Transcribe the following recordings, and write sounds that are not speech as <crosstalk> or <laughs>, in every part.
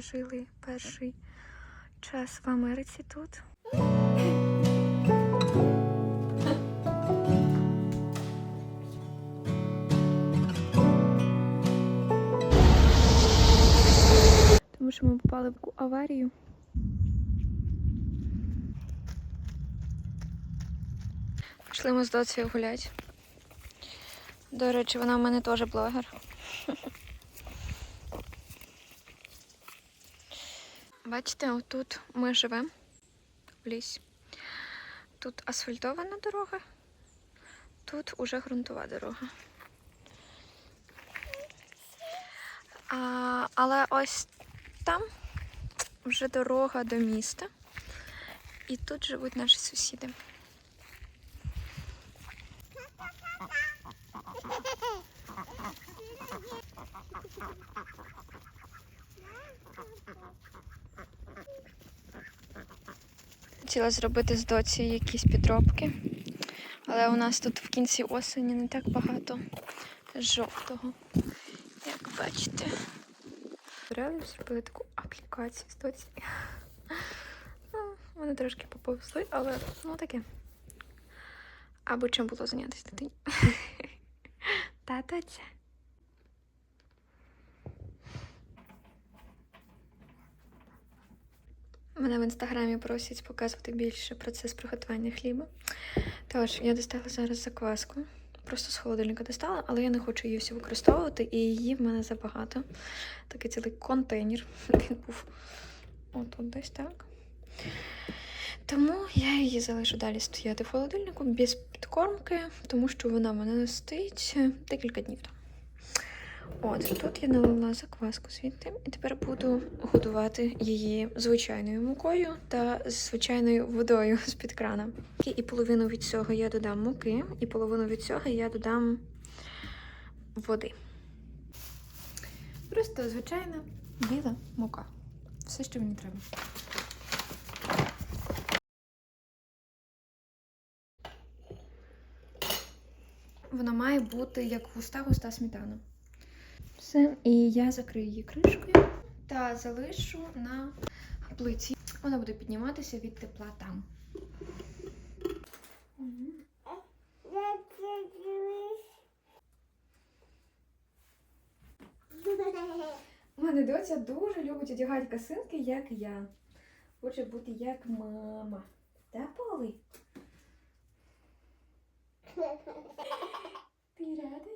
Жили перший час в Америці тут. Тому що ми попали в аварію. Пішли ми з доцею гуляти. До речі, вона в мене теж блогер. Бачите, отут ми живемо в лісі. Тут асфальтована дорога, тут уже ґрунтова дорога. А, але ось там вже дорога до міста. І тут живуть наші сусіди. Хотіла зробити з доці якісь підробки, але у нас тут в кінці осені не так багато жовтого, як бачите. Брали, зробили таку аплікацію з доці. Ну, Вони трошки поповзли, але ну таке. Аби чим було зайнятися дитині. Та доця. Мене в інстаграмі просять показувати більше процес приготування хліба. Тож, я достала зараз закваску. Просто з холодильника достала, але я не хочу її всю використовувати, і її в мене забагато. Такий цілий контейнер. <laughs> Він був отут десь так. Тому я її залишу далі стояти в холодильнику без підкормки, тому що вона мене не стоїть декілька днів. От, тут я налила закваску звідти, і тепер буду готувати її звичайною мукою та звичайною водою з-під крана. І половину від цього я додам муки, і половину від цього я додам води. Просто звичайна біла мука. Все, що мені треба. Вона має бути як густа-густа сметана. Все, і я закрию її кришкою та залишу на плиті. Вона буде підніматися від тепла там. У мене доця дуже любить одягати косинки, як я. Хоче бути як мама. Да, Поли? Ти рада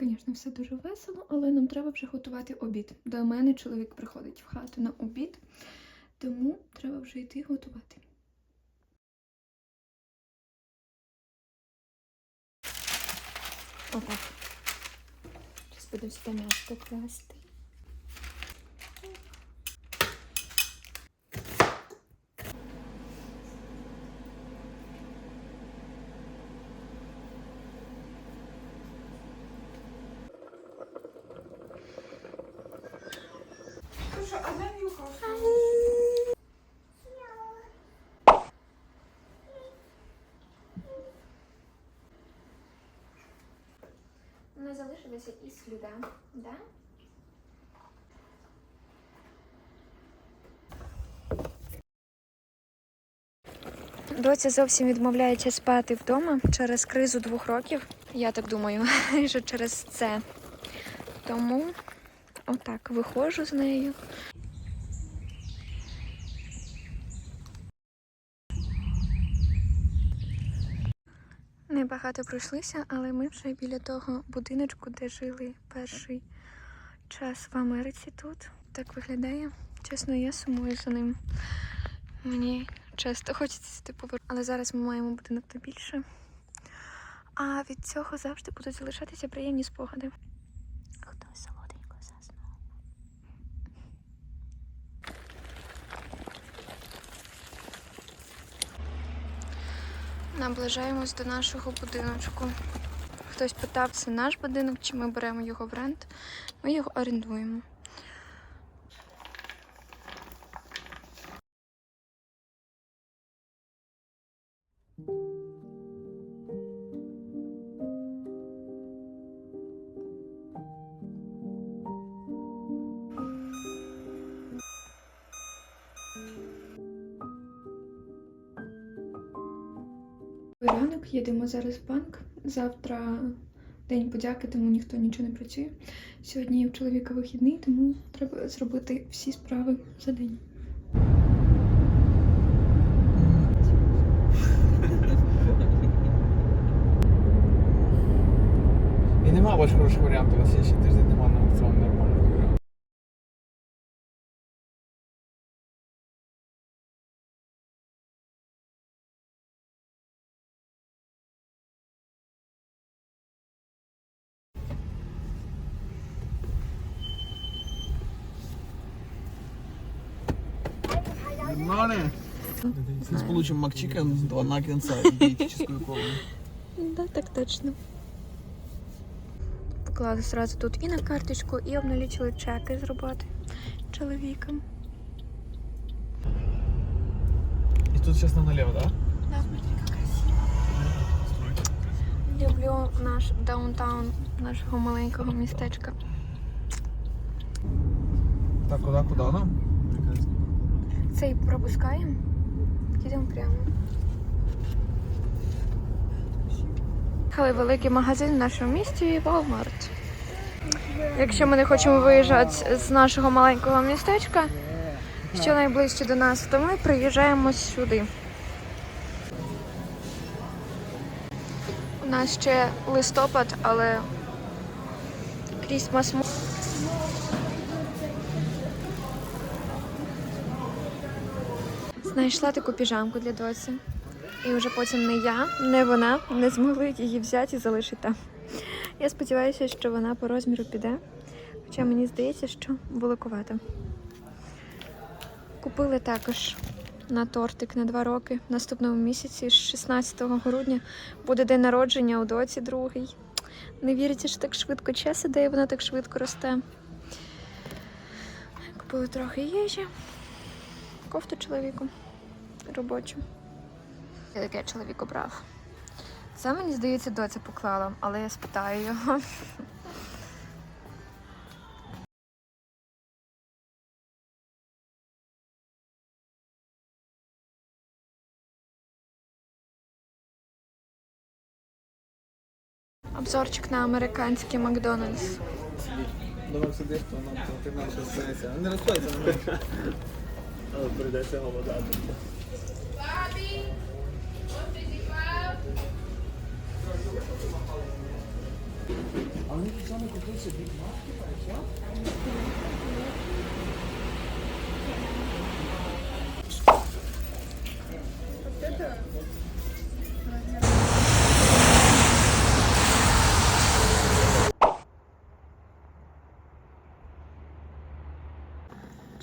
Звісно, все дуже весело, але нам треба вже готувати обід. До мене чоловік приходить в хату на обід, тому треба вже йти готувати. Отак. Зараз буду сюди м'ясо класти. Залишилася і сліда, да? Доця зовсім відмовляється спати вдома через кризу двох років. Я так думаю, <laughs> що через це. Тому отак виходжу з нею. Небагато пройшлися, але ми вже біля того будиночку, де жили перший час в Америці тут. Так виглядає. Чесно, я сумую за ним. Мені Часто хочеться сюди повернути. але зараз ми маємо будинок то більше. А від цього завжди будуть залишатися приємні спогади. Хтось Наближаємось до нашого будиночку. Хтось питав, це наш будинок, чи ми беремо його в рент. Ми його орендуємо. Їдемо зараз в банк. Завтра день подяки, тому ніхто нічого не працює. Сьогодні в чоловіка вихідний, тому треба зробити всі справи за день. І нема більш хорошого варіанту, на слідчий тиждень нема на аукціон получим макчикен, два наггетса и диетическую колу. <laughs> Да, так точно. Поклали сразу тут і на карточку, і обналічили чеки з роботи чоловіком. И тут сейчас на налево, да? Да, смотри, як красиво. Люблю наш даунтаун нашого маленького містечка. Так, куда, куда нам? Цей пропускаємо. Їдемо прямо. Їхали великий магазин в нашому місті Walmart. Якщо ми не хочемо виїжджати з нашого маленького містечка, що найближче до нас, то ми приїжджаємо сюди. У нас ще листопад, але Крісмас. Знайшла таку піжамку для доці. І вже потім не я, не вона не змогли її взяти і залишити там. Я сподіваюся, що вона по розміру піде. Хоча мені здається, що великувата. Купили також на тортик на два роки. В наступному місяці, 16 грудня, буде день народження у доці другий. Не вірите, що так швидко час іде, і вона так швидко росте. Купили трохи їжі, кофту чоловіку робочу. Я таке чоловік обрав. Це мені здається, доця поклала, але я спитаю його. Обзорчик на американський Макдональдс. Думав сидиш, то нам то ти наче станеться. Не розходиться на мене. Але прийдеться голодати. А вони тут саме купили собі марки,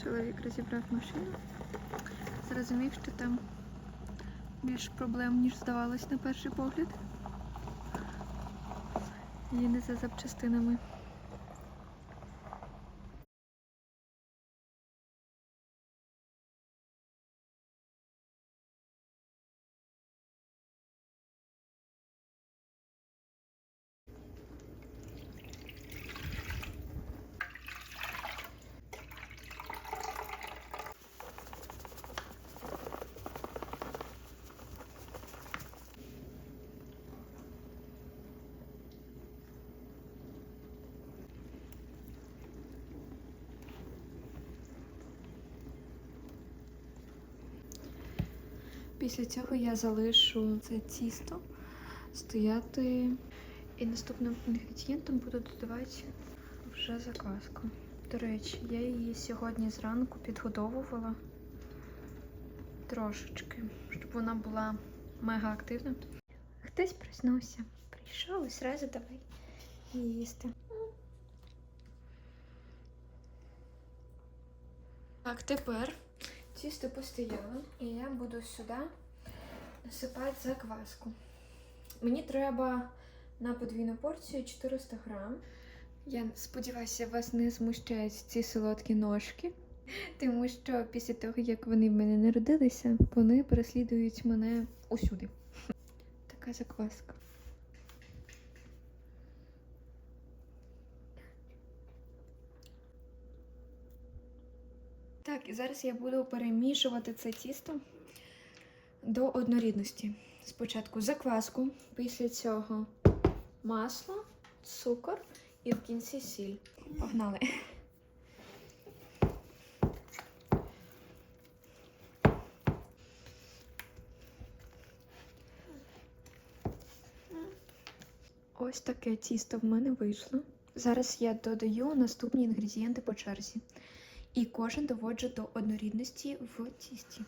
Чоловік розібрав машину. Зрозумів, що там більше проблем, ніж здавалось на перший погляд. Їде за запчастинами. Після цього я залишу це тісто стояти. І наступним інгредієнтом буду додавати вже закваску. До речі, я її сьогодні зранку підгодовувала. трошечки, щоб вона була мега активна. Хтось проснувся, прийшов і зразу давай їсти. Так, тепер тісто постояло, і я буду сюди насипати закваску. Мені треба на подвійну порцію 400 грам. Я сподіваюся, вас не змущають ці солодкі ножки, тому що після того, як вони в мене народилися, вони переслідують мене усюди. Така закваска. Так, зараз я буду перемішувати це тісто до однорідності. Спочатку закваску, після цього масло, цукор і в кінці сіль. Погнали. Ось таке тісто в мене вийшло. Зараз я додаю наступні інгредієнти по черзі. І кожен доводжу до однорідності в тісті.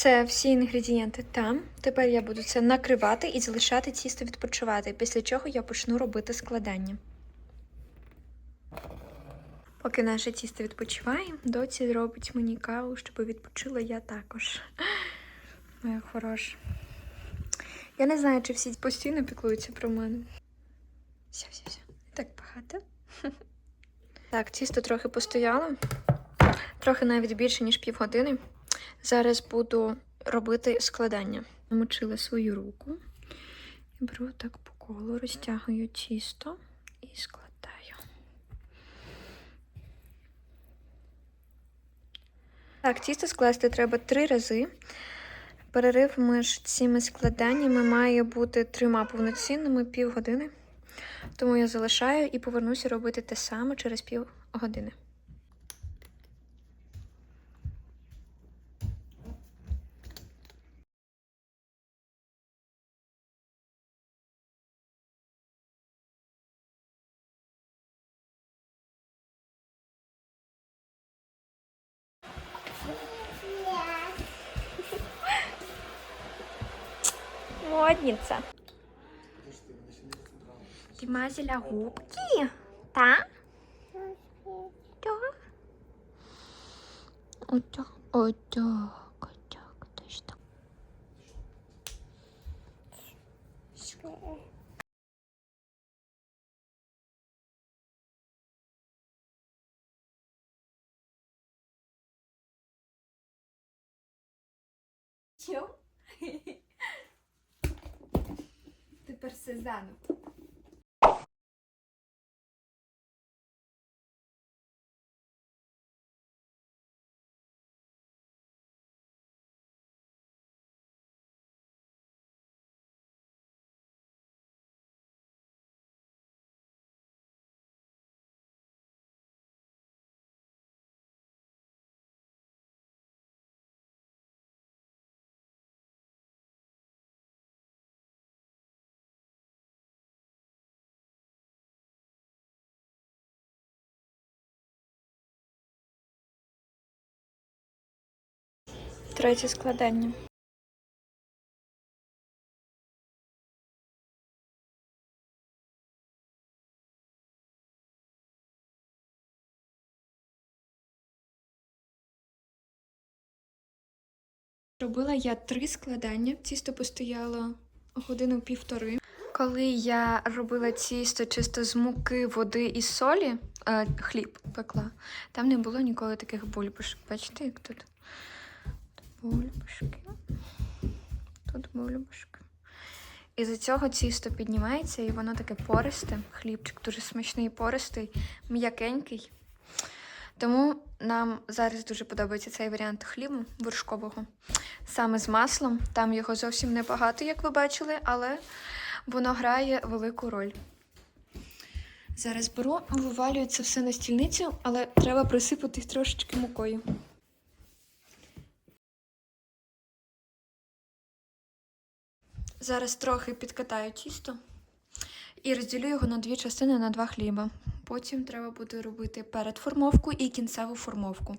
Це всі інгредієнти там. Тепер я буду це накривати і залишати тісто відпочивати, після чого я почну робити складання. Поки наше тісто відпочиває, доці робить мені каву, щоб відпочила я також. <laughs> Моя хороша. Я не знаю, чи всі постійно піклуються про мене. Все, все, все. Так багато. <laughs> Так, тісто трохи постояло. Трохи навіть більше, ніж півгодини. Зараз буду робити складання. Намочила свою руку. І беру так по колу, розтягую тісто і складаю. Так, тісто скласти треба три рази. Перерив між цими складаннями має бути трьома повноцінними півгодини. Тому я залишаю і повернуся робити те саме через півгодини. Модниця. Ти мазіля губки? Та? Так. Отак, отак, отак, точно. так. Чо? Тепер все Третє складання. Робила я три складання. Тісто постояло годину півтори. Коли я робила тісто чисто з муки, води і солі, е, хліб пекла, там не було ніколи таких бульбашок. Бачите, як тут? Бульбашки. Тут бульбашки. І за цього тісто піднімається, і воно таке пористе. Хлібчик дуже смачний, пористий, м'якенький. Тому нам зараз дуже подобається цей варіант хлібу вершкового. Саме з маслом. Там його зовсім небагато, як ви бачили, але воно грає велику роль. Зараз беру, вивалюю це все на стільницю, але треба присипати трошечки мукою. Зараз трохи підкатаю тісто і розділю його на дві частини на два хліба. Потім треба буде робити передформовку і кінцеву формовку.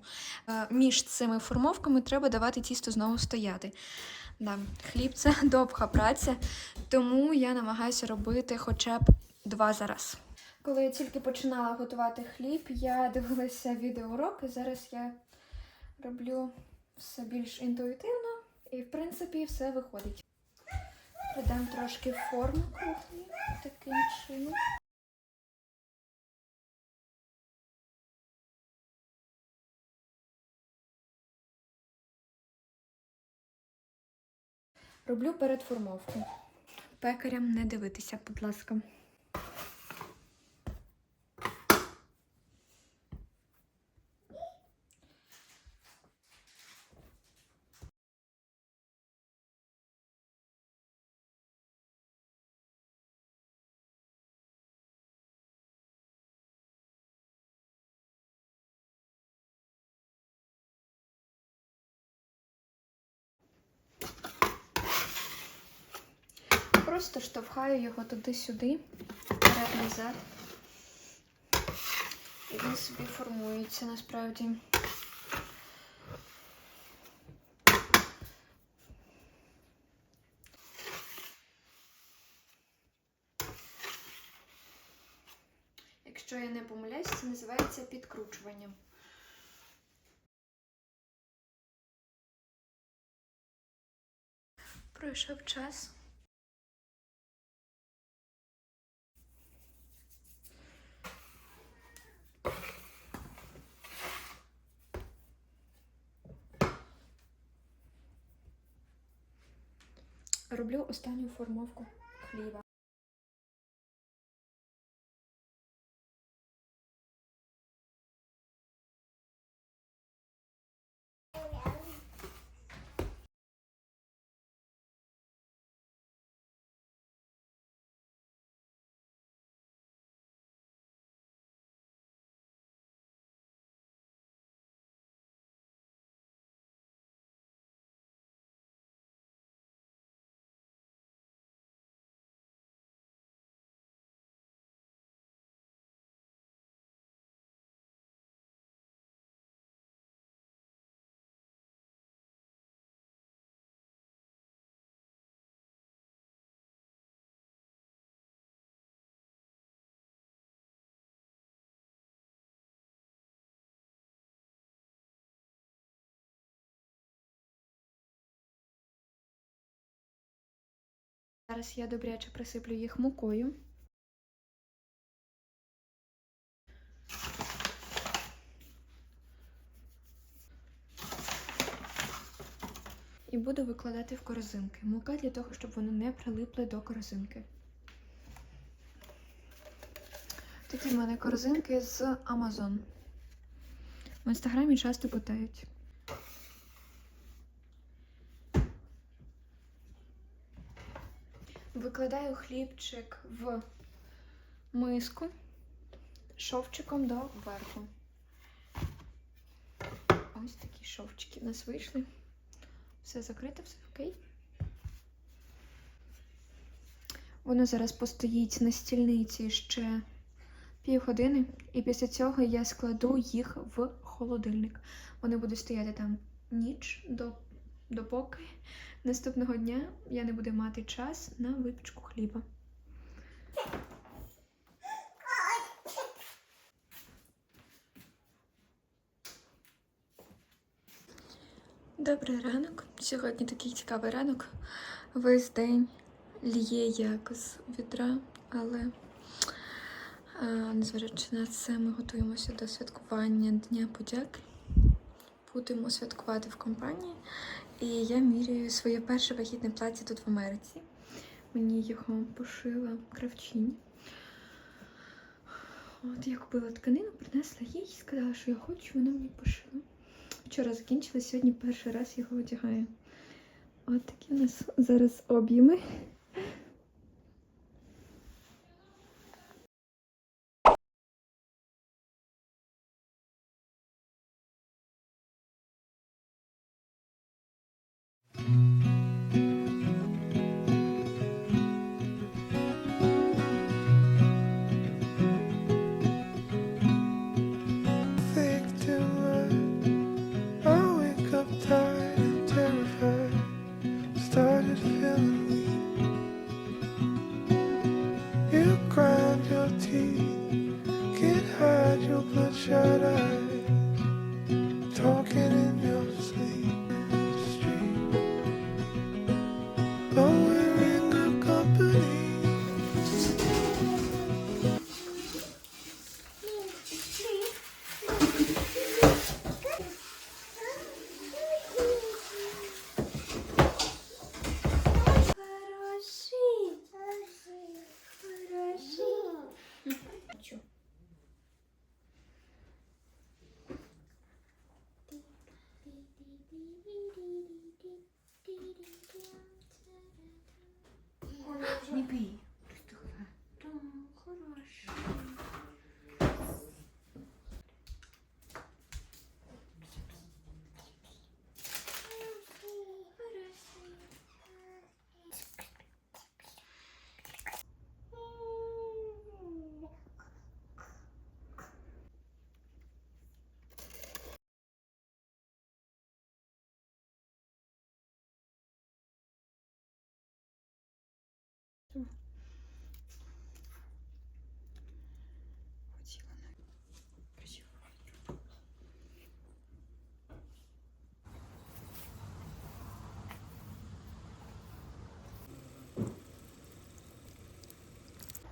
Е, Між цими формовками треба давати тісто знову стояти. Да, хліб це <laughs> довга праця, тому я намагаюся робити хоча б два за раз. Коли я тільки починала готувати хліб, я дивилася відеоуроки. Зараз я роблю все більш інтуїтивно і, в принципі, все виходить. Придам трошки форму кухні таким чином. Роблю передформовку. Пекарям не дивитися, будь ласка. Просто штовхаю його туди-сюди, вперед-назад. І він собі формується насправді. Якщо я не помиляюсь, це називається підкручуванням. Пройшов час. Роблю останню формовку хліба. Зараз я добряче присиплю їх мукою. І буду викладати в корзинки. Мука для того, щоб вони не прилипли до корзинки. Такі в мене корзинки з Amazon. В інстаграмі часто питають. Викладаю хлібчик в миску шовчиком до верху. Ось такі шовчики в нас вийшли. Все закрито, все окей. Воно зараз постоїть на стільниці ще півгодини, і після цього я складу їх в холодильник. Вони будуть стояти там ніч до, допоки наступного дня я не буду мати час на випічку хліба. Добрий ранок. Сьогодні такий цікавий ранок. Весь день лє як з відра, але незважаючи на це, ми готуємося до святкування Дня подяки. Будемо святкувати в компанії. І я міряю своє перше вихідне плаття тут в Америці. Мені його пошила кравчиня. От я купила тканину, принесла їй, і сказала, що я хочу, вона мені пошила. Вчора закінчила, сьогодні перший раз його одягаю. От такі у нас зараз об'єми.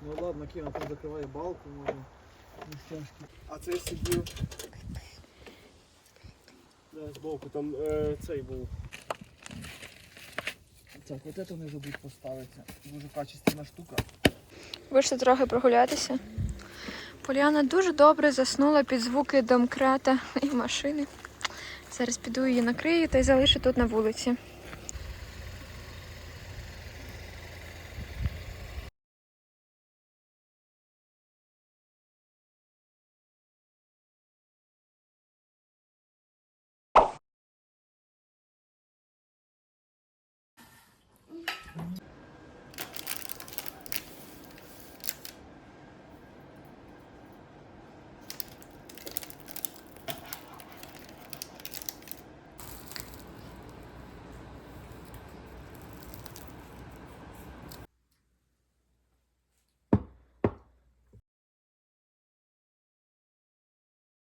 Ну ладно, Кіна, там закриває балку, може. Не стяжки. А це сидів. Да, збоку, там е, цей був. Так, от це не забудь поставити. Дуже качественна штука. Вийшли трохи прогулятися. Поліана дуже добре заснула під звуки домкрата і машини. Зараз піду її накрию та й залишу тут на вулиці.